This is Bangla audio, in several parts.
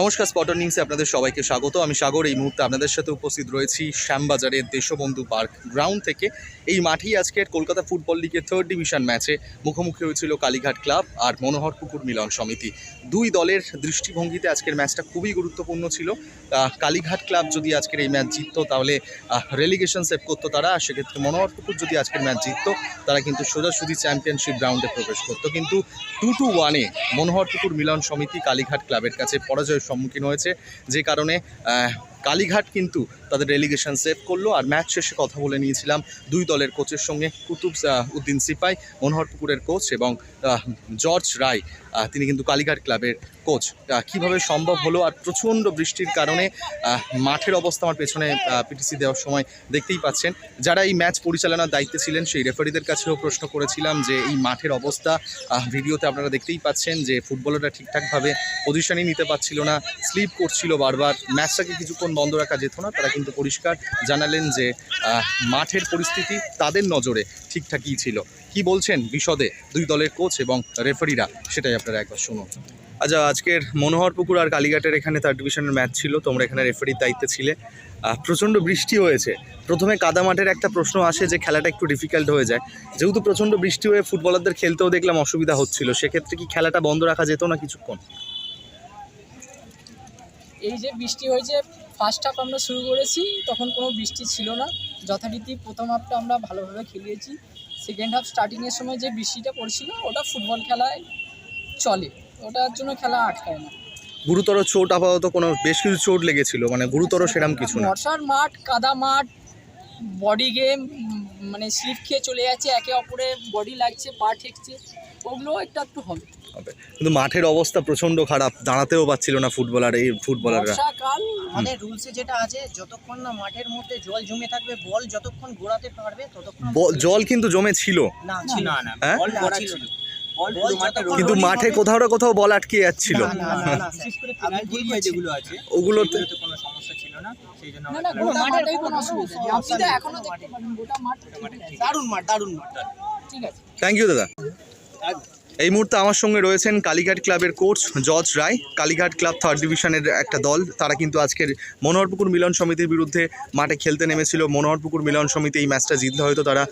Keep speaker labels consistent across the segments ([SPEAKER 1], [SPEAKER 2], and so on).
[SPEAKER 1] নমস্কার স্পটন নিউজে আপনাদের সবাইকে স্বাগত। আমি সাগর, এই মুহূর্তে আপনাদের সাথে উপস্থিত রয়েছি শ্যামবাজারের দেশবন্ধু পার্ক গ্রাউন্ড থেকে। এই মাঠেই আজকের কলকাতা ফুটবল লিগের থার্ড ডিভিশন ম্যাচে মুখোমুখি হয়েছিল কালীঘাট ক্লাব আর মনোহর মনোহরপুকুর মিলন সমিতি। দুই দলের দৃষ্টিভঙ্গিতে আজকের ম্যাচটা খুবই গুরুত্বপূর্ণ ছিল। কালীঘাট ক্লাব যদি আজকের এই ম্যাচ জিততো, তাহলে রেলিগেশন সেভ করতো তারা। আর সেক্ষেত্রে মনোহরপুকুর যদি আজকের ম্যাচ জিততো, তারা কিন্তু সোজাসুজি চ্যাম্পিয়নশিপ রাউন্ডে প্রবেশ করতো। কিন্তু টু টু ওয়ানে মনোহর মনোহরপুকুর মিলন সমিতি কালীঘাট ক্লাবের কাছে পরাজয়ের সম্মুখীন হয়েছে যে কারণে কালীঘাট কিন্তু তাদের রেলিগেশন সেভ করল। আর ম্যাচ শেষে কথা বলে নিয়েছিলাম দুই দলের কোচের সঙ্গে, কুতুব উদ্দিন সিপাই, মনোহরপুকুরের কোচ এবং জর্জ রায়। তিনি কিন্তু কালীঘাট ক্লাবের কোচ কীভাবে সম্ভব হলো? আর প্রচণ্ড বৃষ্টির কারণে মাঠের অবস্থা আমার পেছনে পিটিসি দেওয়ার সময় দেখতেই পাচ্ছেন। যারা এই ম্যাচ পরিচালনার দায়িত্বে ছিলেন, সেই রেফারিদের কাছেও প্রশ্ন করেছিলাম যে এই মাঠের অবস্থা ভিডিওতে আপনারা দেখতেই পাচ্ছেন যে ফুটবলাররা ঠিকঠাকভাবে পজিশনই নিতে পারছিল না স্লিপ করছিল বারবার। ম্যাচটাকে কিছুক্ষণ বন্ধ রাখা যেত না, তারা কিন্তু পরিষ্কার জানালেন যে মাঠের পরিস্থিতি তাদের নজরে ঠিকঠাকই ছিল। কি বলছেন বিশদে দুই দলের কোচ এবং রেফারিরা সেটাই আপনারা একবার শুনুন। আচ্ছা আজকের মনোহরপুকুর আর কালীঘাটের এখানে থার্ড ডিভিশনের ম্যাচ ছিল, তোমরা এখানে রেফারির দায়িত্বে ছিলে। প্রচণ্ড বৃষ্টি হয়েছে। প্রথমে কাদা মাঠের একটা প্রশ্ন আসে যে, খেলাটা একটু ডিফিকাল্ট হয়ে যায়। যেহেতু প্রচণ্ড বৃষ্টি হয়ে ফুটবলারদের খেলতেও দেখলাম অসুবিধা হচ্ছিল, সেক্ষেত্রে কি খেলাটা বন্ধ রাখা যেত না কিছুক্ষণ?
[SPEAKER 2] এই যে বৃষ্টি হয়েছে ফার্স্ট হাফ আমরা শুরু করেছি তখন কোনো বৃষ্টি ছিল না। যথারীতি প্রথম হাফটা আমরা ভালোভাবে খেলিয়েছি। সেকেন্ড হাফ স্টার্টিংয়ের সময় যে বৃষ্টিটা পড়ছিল ওটা ফুটবল খেলায় চলে। ওটার জন্য খেলা আটকায় না।
[SPEAKER 1] গুরুতর চোট আপাতত কোনো বেশ কিছু চোট লেগেছিল মানে গুরুতর সেরাম কিছু না।
[SPEAKER 2] বর্ষার মাঠ কাদা মাঠ বডি গেম মানে স্লিপ খেয়ে চলে যাচ্ছে একে অপরে বডি লাগছে পা ঠেকছে ওগুলো একটু একটু হবে।
[SPEAKER 1] কিন্তু মাঠের অবস্থা প্রচণ্ড খারাপ দাঁড়াতেও পাচ্ছিল না ফুটবলার এই ফুটবলাররা
[SPEAKER 2] বর্ষাকাল
[SPEAKER 3] আমাদের রুলসে যেটা আছে যতক্ষণ না মাঠের মধ্যে জল জমে থাকবে বল যতক্ষণ ঘোরাতে পারবে ততক্ষণ
[SPEAKER 1] জল কিন্তু জমে ছিল
[SPEAKER 3] না ছিল
[SPEAKER 2] না,
[SPEAKER 3] না
[SPEAKER 1] হ্যাঁ?
[SPEAKER 3] বল ভরা ছিল
[SPEAKER 1] কিন্তু মাঠে কোথাও না কোথাও বল আটকে যাচ্ছিল। ওগুলোতে
[SPEAKER 4] কোনো সমস্যা ছিল না সেই জন্য।
[SPEAKER 3] দারুণ মাঠ দারুণ মাঠ।
[SPEAKER 1] থ্যাংক ইউ দাদা। এই মুহূর্তে আমার সঙ্গে রয়েছেন কালীঘাট ক্লাবের coach George Roy. Kalighat club third ডিভিশনের একটা দল। তারা কিন্তু আজকের মনোহরপুকুর মিলন সমিতির বিরুদ্ধে মাঠে খেলতে নেমেছিল। মনোহরপুকুর মিলন সমিতি এই ম্যাচটা জিতলে হয়তো তারা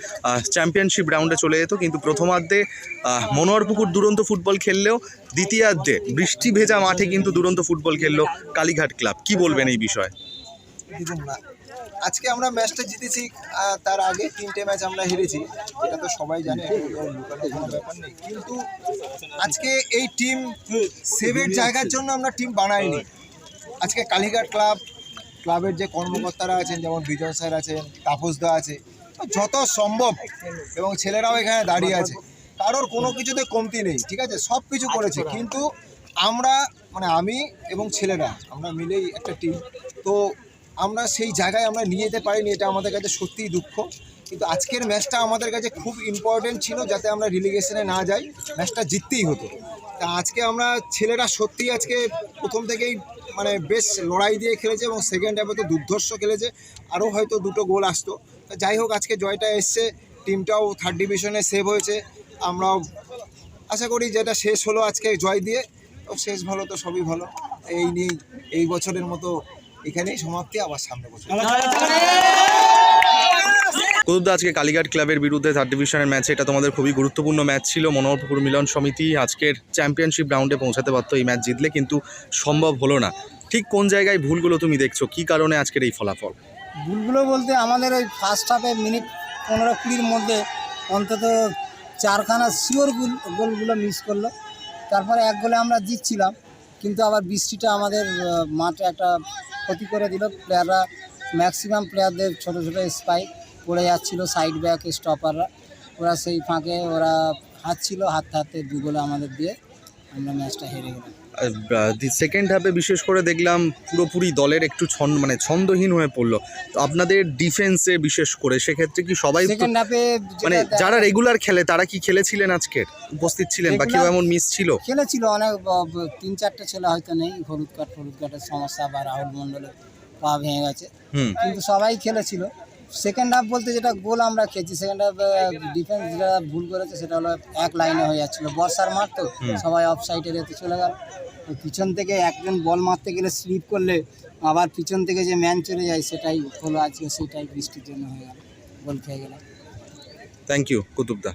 [SPEAKER 1] চ্যাম্পিয়নশিপ রাউন্ডে চলে যেত। কিন্তু প্রথমার্ধে মনোহরপুকুর দুরন্ত ফুটবল খেললেও দ্বিতীয়ার্ধে বৃষ্টি ভেজা মাঠে কিন্তু দুরন্ত ফুটবল খেললো কালীঘাট ক্লাব। কি বলবেন এই বিষয়ে?
[SPEAKER 5] দিদুম না। আজকে আমরা ম্যাচটা জিতেছি তার আগে তিনটে ম্যাচ আমরা হেরেছি, এটা তো সবাই জানে কিন্তু আজকে এই টিম সেভের জায়গার জন্য আমরা টিম বানাইনি। আজকে কালীঘাট ক্লাব ক্লাবের যে কর্মকর্তারা আছেন, যেমন বিজয় স্যার আছেন তাপসদা আছে, যত সম্ভব, এবং ছেলেরাও এখানে দাঁড়িয়ে আছে, কারোর কোনো কিছুতে কমতি নেই, ঠিক আছে? সব কিছু করেছে, কিন্তু আমরা মানে আমি এবং ছেলেরা, আমরা মিলেই একটা টিম তো আমরা সেই জায়গায় আমরা নিয়ে যেতে পারিনি, এটা আমাদের কাছে সত্যিই দুঃখ। কিন্তু আজকের ম্যাচটা আমাদের কাছে খুব ইম্পর্টেন্ট ছিল যাতে আমরা রিলিগেশনে না যাই ম্যাচটা জিততেই হতো। তা আজকে আমরা ছেলেরা সত্যিই আজকে প্রথম থেকেই মানে বেশ লড়াই দিয়ে খেলেছে এবং সেকেন্ড হাফে তো দুর্ধর্ষ খেলেছে, আরও হয়তো দুটো গোল আসতো। তা যাই হোক, আজকে জয়টা এসছে টিমটাও থার্ড ডিভিশনে সেভ হয়েছে। আমরাও আশা করি যেটা শেষ হলো আজকে জয় দিয়ে। শেষ ভালো তো সবই ভালো। এই নিয়েই, এই বছরের মতো এখানেই সমাপ্তি আবার সামনে বছর।
[SPEAKER 1] কুতুবদা আজকে কালীঘাট ক্লাবের বিরুদ্ধে থার্ড ডিভিশনের ম্যাচ এটা তোমাদের খুবই গুরুত্বপূর্ণ ম্যাচ ছিল মনোহরপুকুর মিলন সমিতি আজকের চ্যাম্পিয়নশিপ রাউন্ডে পৌঁছাতে পারতো এই ম্যাচ জিতলে কিন্তু সম্ভব হলো না। ঠিক কোন জায়গায় ভুলগুলো তুমি দেখছ? কি কারণে আজকের এই ফলাফল?
[SPEAKER 6] ভুলগুলো বলতে আমাদের ওই ফার্স্ট হাফে মিনিট পনেরো কুড়ির মধ্যে অন্তত চারখানা শিওর গোল গোলগুলো মিস করল। তারপরে এক গোলে আমরা জিতছিলাম কিন্তু আবার বৃষ্টিটা আমাদের মাঠে একটা ক্ষতি করে দিল। প্লেয়াররা ম্যাক্সিমাম প্লেয়ারদের ছোটো ছোটো স্পাইক পড়ে যাচ্ছিল সাইড ব্যাক স্টপাররা ওরা সেই ফাঁকে ওরা হাঁটছিল হাতে হাতে দুগোলে আমাদের দিয়ে আমরা ম্যাচটা হেরে গেলাম।
[SPEAKER 1] সেকেন্ড হাফে বিশেষ করে দেখলাম পুরোপুরি দলের একটু ছন্দ মানে ছন্দহীন হয়ে পড়ল। তো আপনাদের ডিফেন্সে বিশেষ করে সেক্ষেত্রে কি সবাই
[SPEAKER 6] সেকেন্ড হাফে
[SPEAKER 1] মানে যারা রেগুলার খেলে তারা কি খেলেছিলেন আজকের উপস্থিত ছিলেন বা কেউ এমন মিস ছিল?
[SPEAKER 6] খেলেছিল অনেক তিন চারটে ছেলে হয়তো নেই হলুদ কাঠ হলুদ কাঠের সমস্যা বা রাহুল মণ্ডলের পা ভেঙে গেছে।
[SPEAKER 1] হুম।
[SPEAKER 6] কিন্তু সবাই খেলেছিল। সেকেন্ড হাফ বলতে যেটা গোল আমরা খেয়েছি সেকেন্ড হাফ ডিফেন্স যেটা ভুল করেছে সেটা হলো এক লাইনে হয়ে যাচ্ছিল। বর্ষার মারতো সবাই অফ সাইডে রেতে চলে গেল। তো পিছন থেকে একজন বল মারতে গেলে স্লিপ করলে আবার পিছন থেকে যে ম্যান চলে যায় সেটাই হলো আজকে সেটাই বৃষ্টির জন্য হয়ে গেল গোল খেয়ে গেল
[SPEAKER 1] থ্যাংক ইউ কুতুবদা।